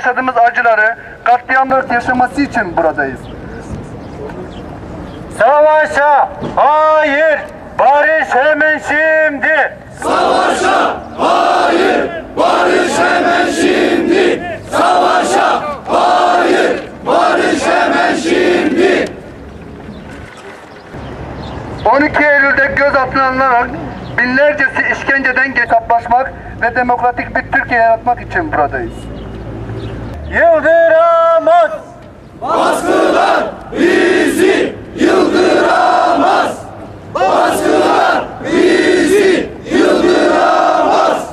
yaşadığımız acıları, katliamları yaşaması için buradayız. Savaşa hayır, barış hemen şimdi. Barış hemen şimdi. Savaşa hayır. Barış hemen şimdi. 12 Eylül'de gözaltına alınarak binlercesi işkenceden hesaplaşmak ve demokratik bir Türkiye yaratmak için buradayız. Yıldıramaz. Baskılar bizi yıldıramaz. Baskılar bizi yıldıramaz.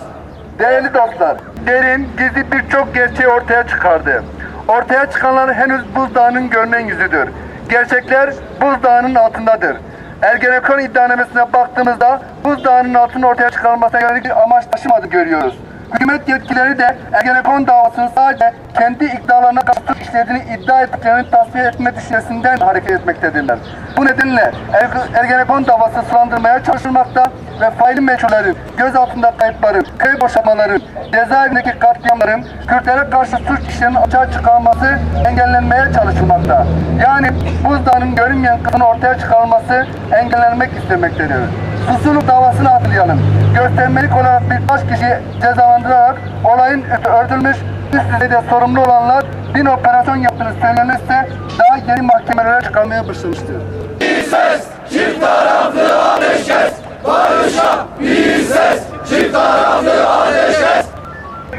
Değerli dostlar, derin, gizli birçok gerçeği ortaya çıkardı. Ortaya çıkanlar henüz buzdağının görünen yüzüdür. Gerçekler buzdağının altındadır. Ergenekon iddianamesine baktığımızda buzdağının altının ortaya çıkarılmasına yönelik bir amaç taşımadı görüyoruz. Hükümet yetkilileri de Ergenekon davasını sadece kendi iddialarına karşı işlediğini iddia ettiklerini tasfiye etme düşüncesinden hareket etmektedirler. Bu nedenle Er- Ergenekon davası sulandırmaya çalışılmakta ve faili meçhullerin, gözaltında kayıpların, köy boşalmaların, cezaevindeki katliamların, Kürtlere karşı suç işlerinin açığa çıkarılması engellenmeye çalışılmakta. Yani buzdağının görünmeyen kısmının ortaya çıkarılması engellenmek istemektedir. Susurluk davasını hatırlayalım. Göstermelik olarak birkaç kişi cezalandırarak olayın öldürülmüş üst düzeyde sorumlu olanlar bin operasyon yaptığını söylenirse daha yeni mahkemelere çıkarmaya başlamıştır. Bir ses çift taraflı ateşkes. Barışa bir ses çift taraflı ateşkes.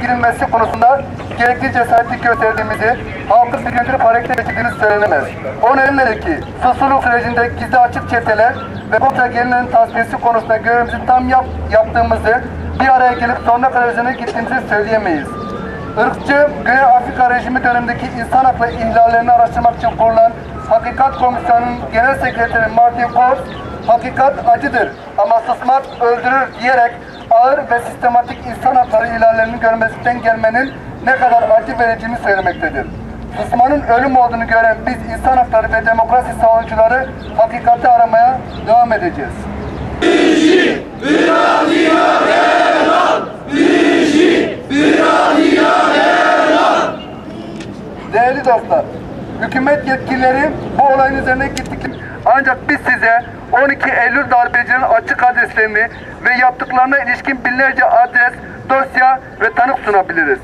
girilmesi konusunda gerekli cesareti gösterdiğimizi, halkı birleştirip harekete geçirdiğimiz söylenemez. O nedenledir ki susurluk sürecinde gizli açık çeteler ve kontra gelirlerin tasfiyesi konusunda görevimizi tam yap, yaptığımızı, bir araya gelip sonuna kadar üzerine gittiğimizi söyleyemeyiz. Irkçı, Güney Afrika rejimi dönemindeki insan hakları ihlallerini araştırmak için kurulan Hakikat Komisyonu'nun Genel Sekreteri Martin Kors, hakikat acıdır ama susmak öldürür diyerek ağır ve sistematik insan hakları ihlallerinin görmesinden gelmenin ne kadar acı vereceğini söylemektedir. Susmanın ölüm olduğunu gören biz insan hakları ve demokrasi savunucuları hakikati aramaya devam edeceğiz. Değerli dostlar, hükümet yetkilileri bu olayın üzerine gittik. Ancak biz size 12 Eylül darbecilerin açık adreslerini ve yaptıklarına ilişkin binlerce adres, dosya ve tanık sunabiliriz.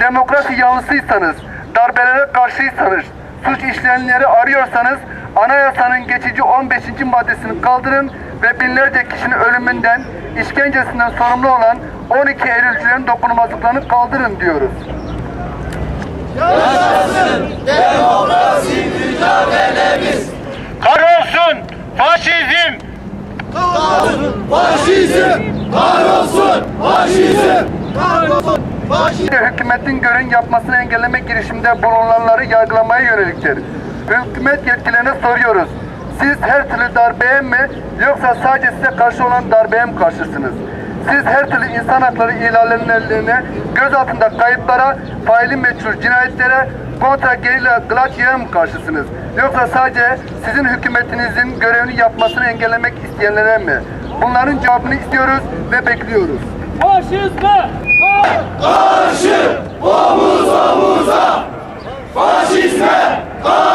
Demokrasi yanlısıysanız, darbelere karşıysanız, suç işleyenleri arıyorsanız anayasanın geçici 15. maddesini kaldırın ve binlerce kişinin ölümünden, işkencesinden sorumlu olan 12 Eylülcülerin dokunulmazlıklarını kaldırın diyoruz. Demokrasi mücadelemiz. Kahrolsun faşizm. Faşizm kahrolsun. Faşizm kahrolsun. Hükümetin görün yapmasını engellemek girişiminde bulunanları yargılamaya yöneliktir. Hükümet yetkililerine soruyoruz. Siz her türlü darbeye mi yoksa sadece size karşı olan darbeye mi karşısınız? Siz her türlü insan hakları ihlallerine, gözaltında kayıplara, faili meçhul cinayetlere, kontra gerilla glaciye mi karşısınız? Yoksa sadece sizin hükümetinizin görevini yapmasını engellemek isteyenlere mi? Bunların cevabını istiyoruz ve bekliyoruz. Faşizme karşı omuz omuza faşizme karşı